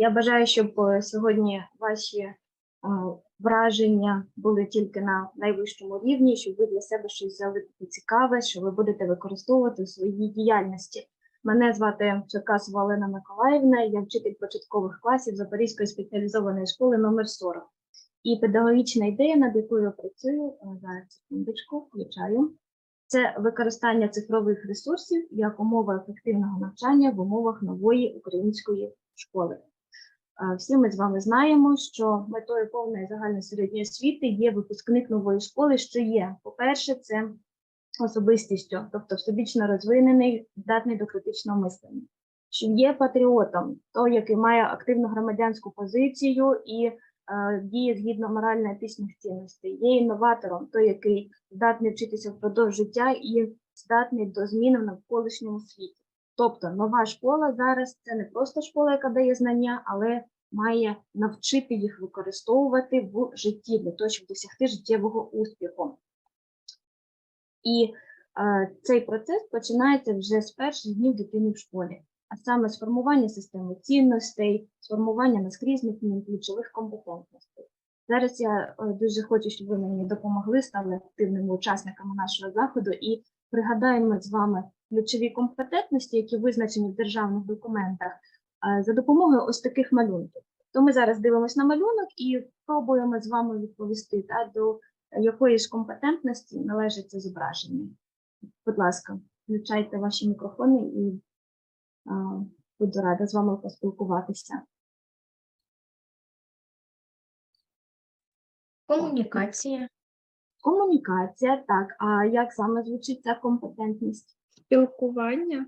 Я бажаю, щоб е, сьогодні ваші е, враження були тільки на найвищому рівні, щоб ви для себе щось взяли цікаве, що ви будете використовувати у своїй діяльності. Мене звати Черкасова Олена Миколаївна, я вчитель початкових класів Запорізької спеціалізованої школи номер 40. І педагогічна ідея, над якою я працюю, е, зараз секундочку, включаю. Це використання цифрових ресурсів як умова ефективного навчання в умовах нової української школи. Е, Всі ми з вами знаємо, що метою повної загальної середньої освіти є випускник нової школи, що є, по-перше, це особистістю, тобто всебічно розвинений, здатний до критичного мислення, що є патріотом, той, який має активну громадянську позицію і е, діє згідно морально-етичних цінностей, є інноватором, той, який здатний вчитися впродовж життя і здатний до зміни в навколишньому світі. Тобто нова школа зараз це не просто школа, яка дає знання, але має навчити їх використовувати в житті для того, щоб досягти життєвого успіху. І е, цей процес починається вже з перших днів дитини в школі, а саме з формування системи цінностей, з формування наскрізних ключових компетентностей. Зараз я е, дуже хочу, щоб ви мені допомогли, стали активними учасниками нашого заходу і пригадаємо з вами ключові компетентності, які визначені в державних документах, е, за допомогою ось таких малюнків. То ми зараз дивимося на малюнок і пробуємо з вами відповісти та, до якої ж компетентності належить це зображення. Будь ласка, включайте ваші мікрофони і а, буду рада з вами поспілкуватися. Комунікація, Комунікація, так. А як саме звучить ця компетентність? Спілкування.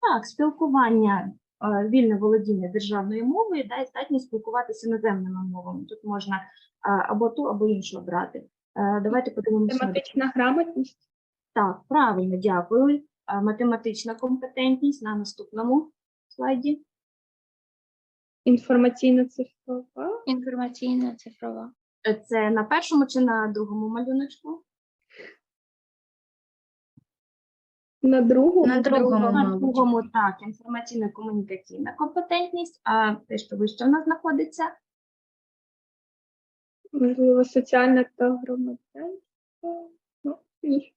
Так, спілкування, е, вільне володіння державною мовою, да, і здатність спілкуватися іноземними мовами. Тут можна е, або ту, або іншу обрати. Е, Давайте подивимося. на Тематична грамотність. Так, правильно, дякую. Математична компетентність на наступному слайді. Інформаційна цифрова. інформаційна цифрова, Це на першому чи на другому малюночку? На другу. На другому. На другому, так, інформаційно-комунікаційна компетентність, а те, що вище в нас знаходиться, Можливо, соціальна та громадянська. Ну, ні.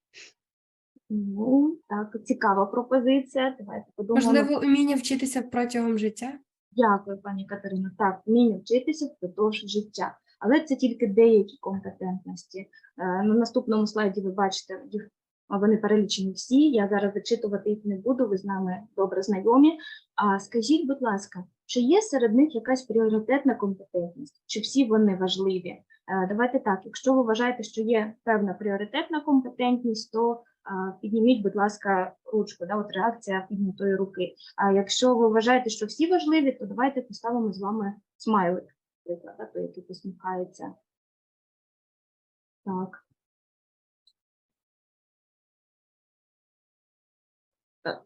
ну, так, цікава пропозиція. Давайте подумаємо. Можливо, уміння вчитися протягом життя. Дякую, пані Катерино. Так, вміння вчитися впродовж життя. Але це тільки деякі компетентності. Е, На наступному слайді ви бачите, їх вони перелічені всі. Я зараз зачитувати їх не буду, ви з нами добре знайомі. А скажіть, будь ласка, чи є серед них якась пріоритетна компетентність? Чи всі вони важливі? Е, Давайте так, якщо ви вважаєте, що є певна пріоритетна компетентність, то підніміть, будь ласка, ручку, да, от реакція піднятої руки. А якщо ви вважаєте, що всі важливі, то давайте поставимо з вами смайлик, наприклад, той, який посміхається. Так.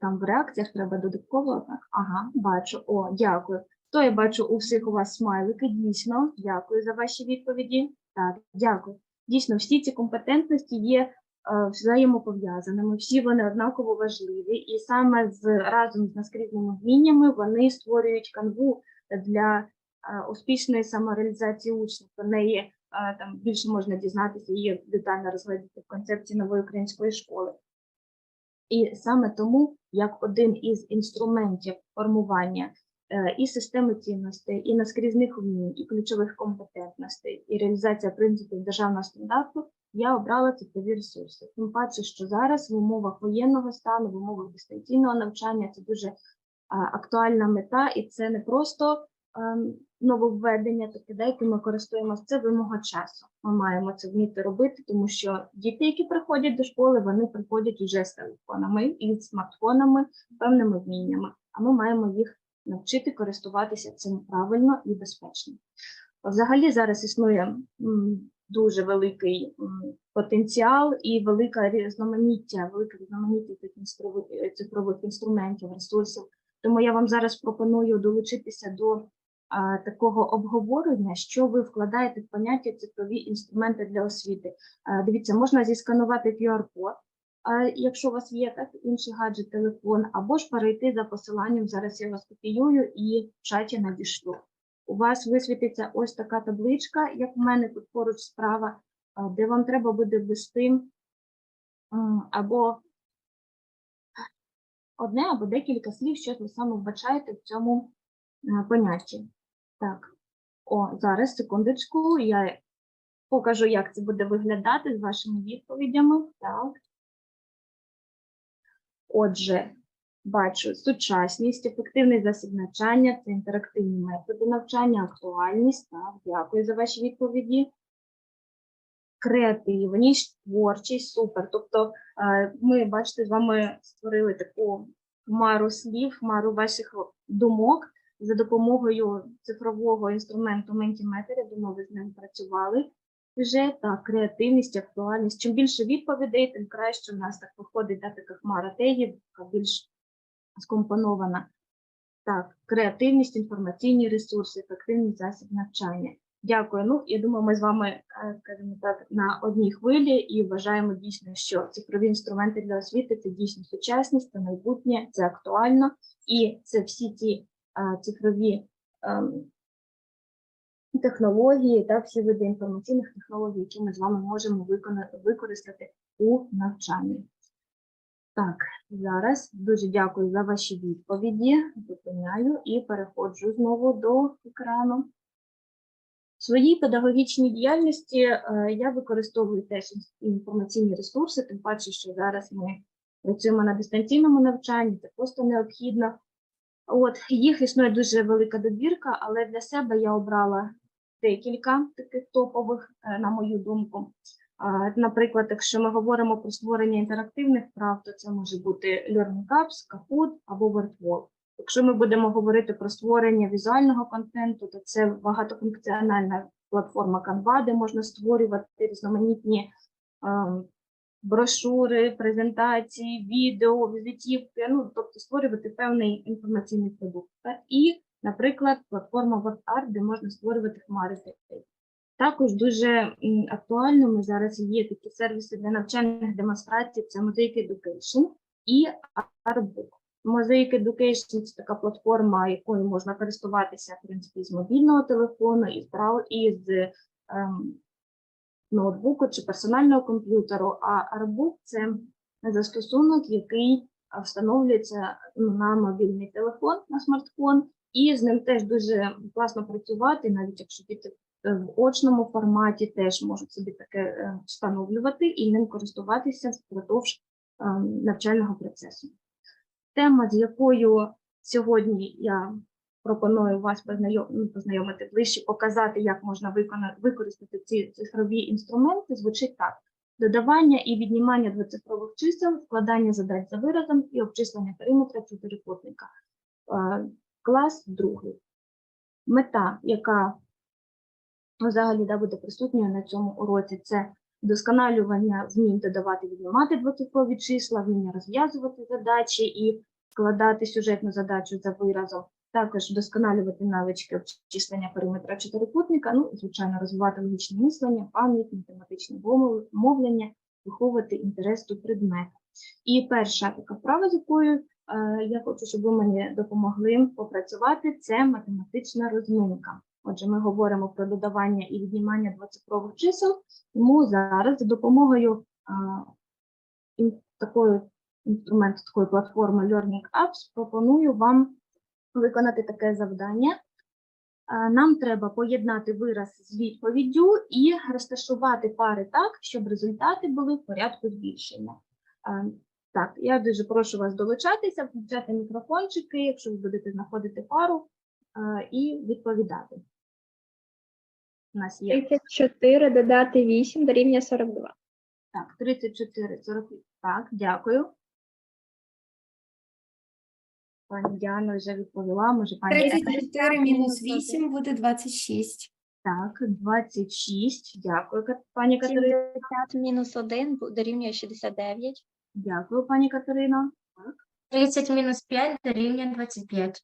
Там в реакціях треба додатково. Так? Ага, бачу. О, дякую. То я бачу у всіх у вас смайлики. Дійсно, дякую за ваші відповіді. Так, дякую. Дійсно, всі ці компетентності є е, взаємопов'язаними, всі вони однаково важливі, і саме з разом з наскрізними вміннями вони створюють канву для е, успішної самореалізації учня. Про неї е, там більше можна дізнатися, її детально розглядати в концепції нової української школи. І саме тому, як один із інструментів формування е, і системи цінностей, і наскрізних вмінь, і ключових компетентностей, і реалізація принципів державного стандарту, я обрала цифрові ресурси. Тим паче, що зараз в умовах воєнного стану, в умовах дистанційного навчання це дуже актуальна мета, і це не просто ем, нововведення, таке, де яким ми користуємося, це вимога часу. Ми маємо це вміти робити, тому що діти, які приходять до школи, вони приходять уже з телефонами і смартфонами, певними вміннями, а ми маємо їх навчити користуватися цим правильно і безпечно. Взагалі зараз існує дуже великий потенціал і велика різноманіття, велика різноманіття таких цифрових, інструментів, ресурсів. Тому я вам зараз пропоную долучитися до такого обговорення, що ви вкладаєте в поняття цифрові інструменти для освіти. Дивіться, можна зісканувати QR-код, якщо у вас є так, інший гаджет, телефон, або ж перейти за посиланням. Зараз я вас копіюю і в чаті надішлю. у вас висвітиться ось така табличка, як в мене тут поруч справа, де вам треба буде ввести або одне або декілька слів, що ви саме вбачаєте в цьому понятті. Так, о, зараз, секундочку, я покажу, як це буде виглядати з вашими відповідями. Так. Отже, бачу сучасність, ефективний засіб навчання, це інтерактивні методи навчання, актуальність. Так, дякую за ваші відповіді. Креативність, творчість, супер. Тобто, е, ми, бачите, з вами створили таку хмару слів, хмару ваших думок за допомогою цифрового інструменту Mentimeter. Я думаю, ви з ним працювали вже. Так, креативність, актуальність. Чим більше відповідей, тим краще у нас так виходить да, така хмара тегів, така більш скомпонована. Так, креативність, інформаційні ресурси, ефективний засіб навчання. Дякую. Ну, я думаю, ми з вами, е, скажімо так, на одній хвилі і вважаємо дійсно, що цифрові інструменти для освіти це дійсно сучасність, це майбутнє, це актуально, і це всі ті цифрові ем, технології та всі види інформаційних технологій, які ми з вами можемо використати у навчанні. Так, зараз дуже дякую за ваші відповіді. Зупиняю і переходжу знову до екрану. В своїй педагогічній діяльності е, я використовую теж інформаційні ресурси, тим паче, що зараз ми працюємо на дистанційному навчанні, це просто необхідно. От їх існує дуже велика добірка, але для себе я обрала декілька таких топових, е, на мою думку. Наприклад, якщо ми говоримо про створення інтерактивних прав, то це може бути Learning Apps, Kahoot або WordWall. Якщо ми будемо говорити про створення візуального контенту, то це багатофункціональна платформа Canva, де можна створювати різноманітні ем, брошури, презентації, відео, візитівки, ну тобто створювати певний інформаційний продукт. І, наприклад, платформа WordArt, де можна створювати хмари текстів. Також дуже актуальними зараз є такі сервіси для навчальних демонстрацій, це Mosaic Education і Artbook. Mosaic Education – це така платформа, якою можна користуватися, в принципі, з мобільного телефону, і з, і з ем, ноутбуку чи персонального комп'ютеру, а Artbook – це застосунок, який встановлюється ну, на мобільний телефон, на смартфон, і з ним теж дуже класно працювати, навіть якщо діти е, в очному форматі теж можуть собі таке е, встановлювати і ним користуватися впродовж е, навчального процесу. Тема, з якою сьогодні я пропоную вас ну, познайомити ближче, показати, як можна використати ці цифрові інструменти, звучить так: додавання і віднімання двоцифрових чисел, складання задач за виразом і обчислення периметра чотирикутника. Е, Клас другий. Мета, яка взагалі да, буде присутньою на цьому уроці, це вдосконалювання вмінь додавати, віднімати двоцифрові числа, вміння розв'язувати задачі і складати сюжетну задачу за виразом, також вдосконалювати навички обчислення периметра чотирикутника, ну, звичайно, розвивати логічне мислення, пам'ять, математичне мовлення, виховувати інтерес до предмету. І перша така вправа, з якою е, я хочу, щоб ви мені допомогли попрацювати, це математична розминка. Отже, ми говоримо про додавання і віднімання двоцифрових чисел, тому зараз за допомогою а, такої інструменту, такої платформи Learning Apps пропоную вам виконати таке завдання. Нам треба поєднати вираз з відповіддю і розташувати пари так, щоб результати були в порядку збільшення. Так, я дуже прошу вас долучатися, включати мікрофончики, якщо ви будете знаходити пару, і відповідати. У нас є 34 додати 8 дорівнює 42. Так, 34, 40. Так, дякую. Пані Діана вже відповіла, може пані 34 мінус 8 буде 26. Так, 26. Дякую, Кат- пані Катерина. 70 мінус 1 бу- дорівнює 69. Дякую, пані Катерина. 30 мінус 5 дорівнює 25.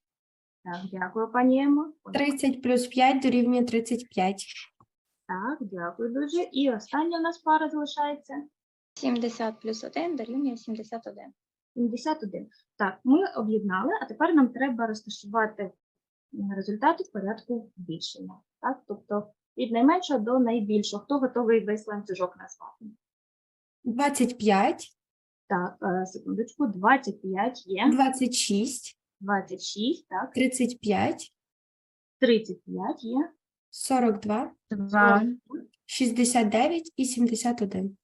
Так, дякую, пані Ема. 30 плюс 5 дорівнює 35. Так, дякую дуже. І остання у нас пара залишається. 70 плюс 1 дорівнює 71. 71. Так, ми об'єднали, а тепер нам треба розташувати результати в порядку збільшення. Так? Тобто від найменшого до найбільшого. Хто готовий весь ланцюжок назвати? 25, Так, е, секундочку, 25 є, 26, 26, так, 35, 35 є, 42, 2, 69 і 71.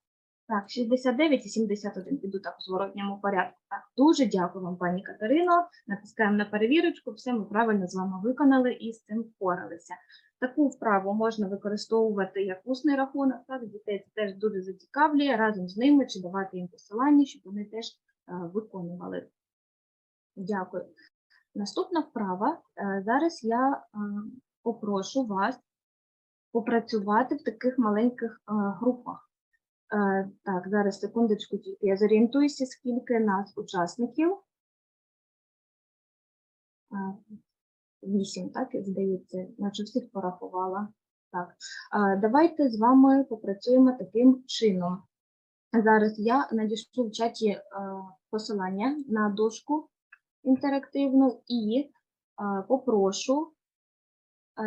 Так, 69 і 71 піду так у зворотньому порядку. Так, дуже дякую вам, пані Катерино. Натискаємо на перевірочку, все ми правильно з вами виконали і з цим впоралися. Таку вправу можна використовувати як усний рахунок, так, дітей це теж дуже зацікавлює разом з ними чи давати їм посилання, щоб вони теж е, виконували. Дякую. Наступна вправа. Е, Зараз я е, попрошу вас попрацювати в таких маленьких групах. Е, Так, зараз секундочку, тільки я зорієнтуюся, скільки нас учасників. Е, Вісім, так, здається, наче всіх порахувала. Так, Е, давайте з вами попрацюємо таким чином. Зараз я надішлю в чаті посилання на дошку інтерактивну і попрошу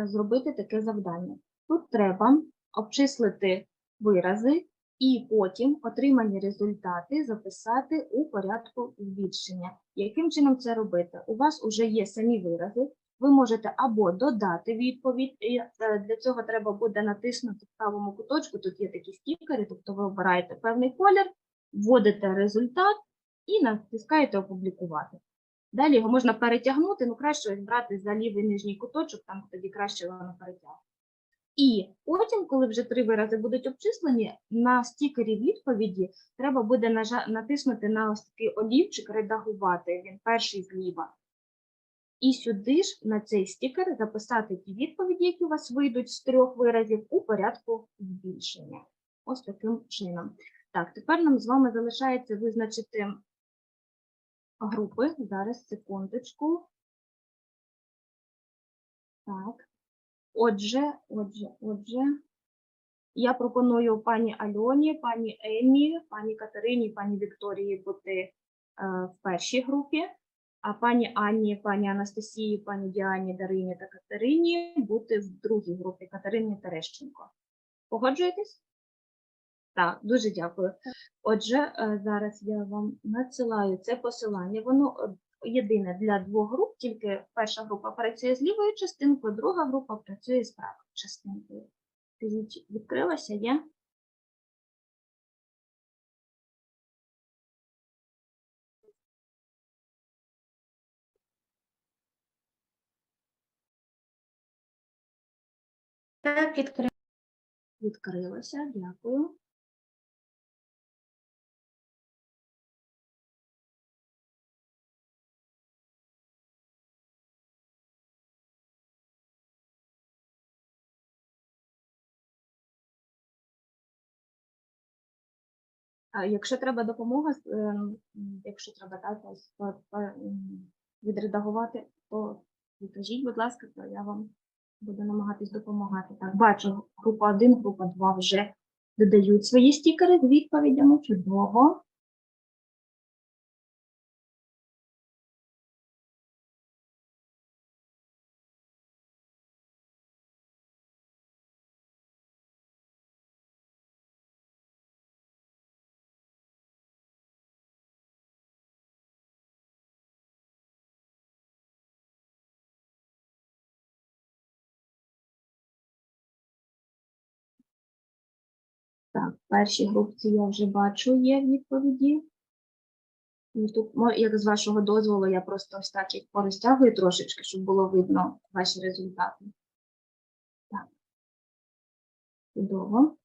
зробити таке завдання. Тут треба обчислити вирази і потім отримані результати записати у порядку збільшення. Яким чином це робити? У вас вже є самі вирази. Ви можете або додати відповідь, і е, для цього треба буде натиснути в правому куточку. Тут є такі стікери, тобто ви обираєте певний колір, вводите результат і натискаєте опублікувати. Далі його можна перетягнути, ну краще брати за лівий нижній куточок, там тоді краще воно перетягне. І потім, коли вже три вирази будуть обчислені, на стікері відповіді треба буде натиснути на ось такий олівчик редагувати, він перший зліва. І сюди ж на цей стікер записати ті відповіді, які у вас вийдуть з трьох виразів у порядку збільшення. Ось таким чином. Так, тепер нам з вами залишається визначити групи. Зараз, секундочку. Так. Отже, отже, отже. Я пропоную пані Альоні, пані Емі, пані Катерині, пані Вікторії бути е, в першій групі, а пані Анні, пані Анастасії, пані Діані, Дарині та Катерині бути в другій групі Катерині Терещенко. Погоджуєтесь? Так, дуже дякую. Отже, е, зараз я вам надсилаю це посилання. Воно е, єдине для двох груп, тільки перша група працює з лівою частинкою, друга група працює з правою частинкою. Скажіть, відкрилася є? Так, відкрив. Відкрилася, дякую. Якщо треба допомога, м, якщо треба так, відредагувати, то покажіть, будь ласка, то я вам буду намагатись допомагати. Так, бачу, група 1, група 2 вже додають свої стікери з відповідями. Чудово. В першій групці я вже бачу, є відповіді. І тут, як з вашого дозволу, я просто ось так їх порозтягую трошечки, щоб було видно ваші результати. Так. Чудово.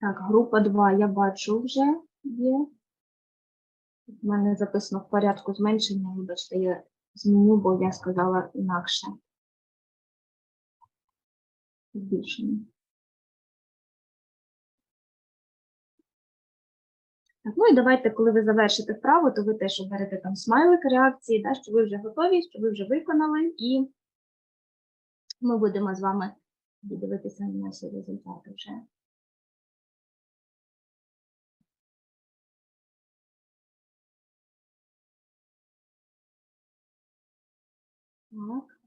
Так, група 2 я бачу вже є. У мене записано в порядку зменшення, вибачте, я зміню, бо я сказала інакше. Збільшення. Так, ну і давайте, коли ви завершите вправу, то ви теж оберете там смайлик реакції, да, що ви вже готові, що ви вже виконали, і ми будемо з вами дивитися на наші результати вже. Так.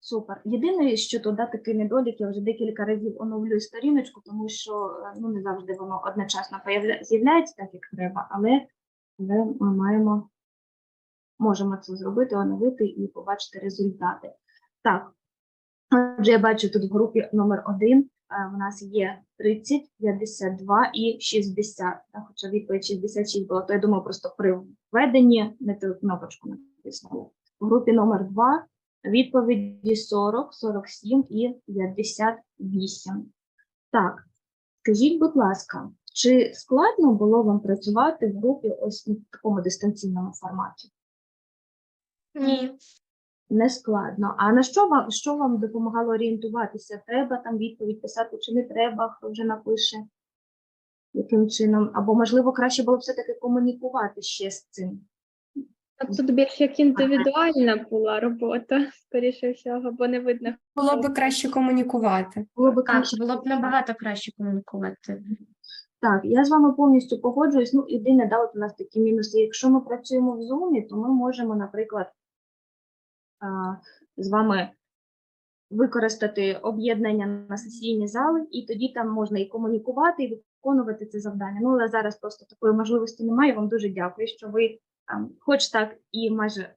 Супер. Єдине, що туди такий недолік, я вже декілька разів оновлюю сторіночку, тому що е, ну, не завжди воно одночасно з'являється так, як треба, але, але ми маємо, можемо це зробити, оновити і побачити результати. Так, отже, я бачу тут в групі номер один у нас є 30, 52 і 60. Так, хоча відповідь 66 була, то я думаю, просто при введенні не ту кнопочку натиснули. В групі номер 2 відповіді 40, 47 і 58. Так, скажіть, будь ласка, чи складно було вам працювати в групі ось в такому дистанційному форматі? Ні. Не складно. А на що вам, що вам допомагало орієнтуватися? Треба там відповідь писати чи не треба, хто вже напише? Яким чином? Або, можливо, краще було б все-таки комунікувати ще з цим. Тут більш як індивідуальна була робота, скоріше всього, бо не видно. Було би краще комунікувати. Було б Так, краще. було б набагато краще комунікувати. Так, я з вами повністю погоджуюсь. Ну, єдине, да, от у нас такі мінуси. Якщо ми працюємо в Zoom, то ми можемо, наприклад, з вами використати об'єднання на сесійні зали, і тоді там можна і комунікувати, і виконувати це завдання. Ну, але зараз просто такої можливості немає. Вам дуже дякую, що ви, там, хоч так і майже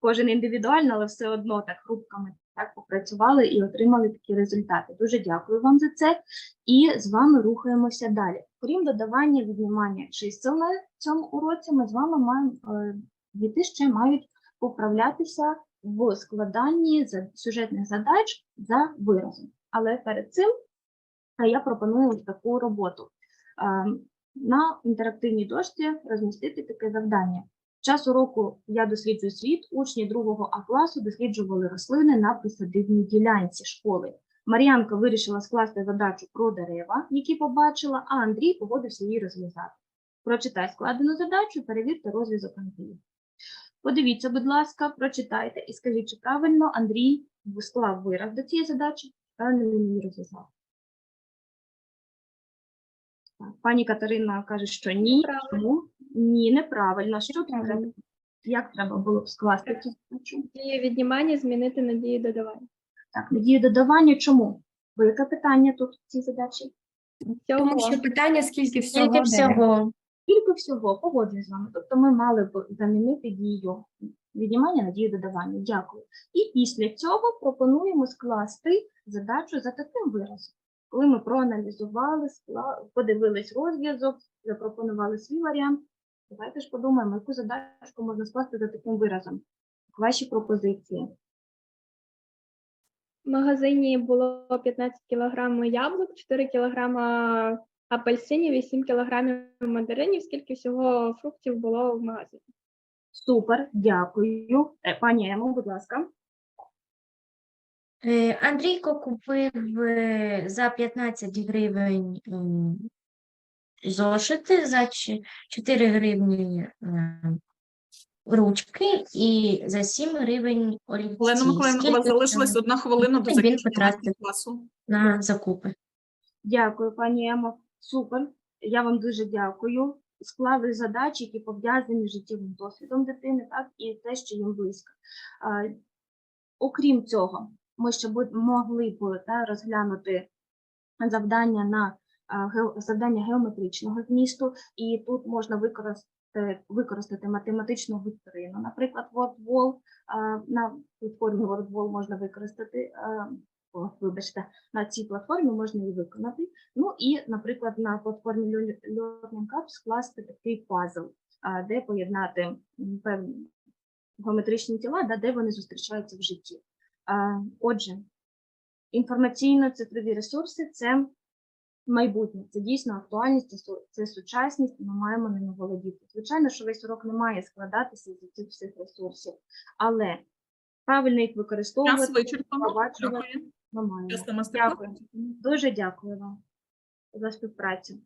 кожен індивідуально, але все одно так групками так попрацювали і отримали такі результати. Дуже дякую вам за це. І з вами рухаємося далі. Крім додавання віднімання чисел на цьому уроці, ми з вами маємо е, діти ще мають поправлятися в складанні сюжетних задач за виразом. Але перед цим е, я пропоную таку роботу. Е, На інтерактивній дошці розмістити таке завдання. Час уроку я досліджую світ. Учні другого А класу досліджували рослини на присадибній ділянці школи. Мар'янка вирішила скласти задачу про дерева, які побачила, а Андрій погодився її розв'язати. Прочитай складену задачу, перевірте розв'язок Андрія. Подивіться, будь ласка, прочитайте і скажіть, чи правильно Андрій склав вираз до цієї задачі, правильно він її розв'язав. Пані Катерина каже, що ні. Правильно. Чому? Ні, неправильно. Що треба? Як треба було б скласти цю задачу? Дії віднімання змінити на дії додавання. Так, надію додавання чому? Яке питання тут в цій задачі? Тому що питання, скільки всього. Дерев. всього. Тільки всього, погоджуюсь з вами. Тобто ми мали б замінити дію віднімання на дію додавання. Дякую. І після цього пропонуємо скласти задачу за таким виразом. Коли ми проаналізували, подивились розв'язок, запропонували свій варіант, давайте ж подумаємо, яку задачку можна скласти за таким виразом. Ваші пропозиції. В магазині було 15 кг яблук, 4 кг апельсинів і 7 кг мандаринів. Скільки всього фруктів було в магазині? Супер, дякую. Е, Пані Емо, будь ласка. Е, Андрійко купив е, за 15 гривень м, зошити, за чи- 4 гривні е, ручки і за 7 гривень олівці. Олена Миколаївна, у вас Скільки залишилась одна хвилина до Він закінчення потратив. класу. на закупи. Дякую, пані Емо. Супер. Я вам дуже дякую. Склали задачі, які пов'язані з життєвим досвідом дитини, так, і те, що їм близько. Окрім цього, ми ще могли б та, розглянути завдання на завдання геометричного змісту, і тут можна використати, використати математичну вікторину. Наприклад, WordWall, на платформі WordWall можна використати, о, вибачте, на цій платформі можна її виконати. Ну і, наприклад, на платформі Learn- Learning Cup скласти такий пазл, де поєднати певні геометричні тіла, де вони зустрічаються в житті. Отже, інформаційно-цифрові ресурси це майбутнє, це дійсно актуальність, це, сучасність, ми маємо ними володіти. Звичайно, що весь урок не має складатися з цих всіх ресурсів, але правильно їх використовувати. вичерпано. Ми маємо. Дякую. Дуже дякую вам за співпрацю.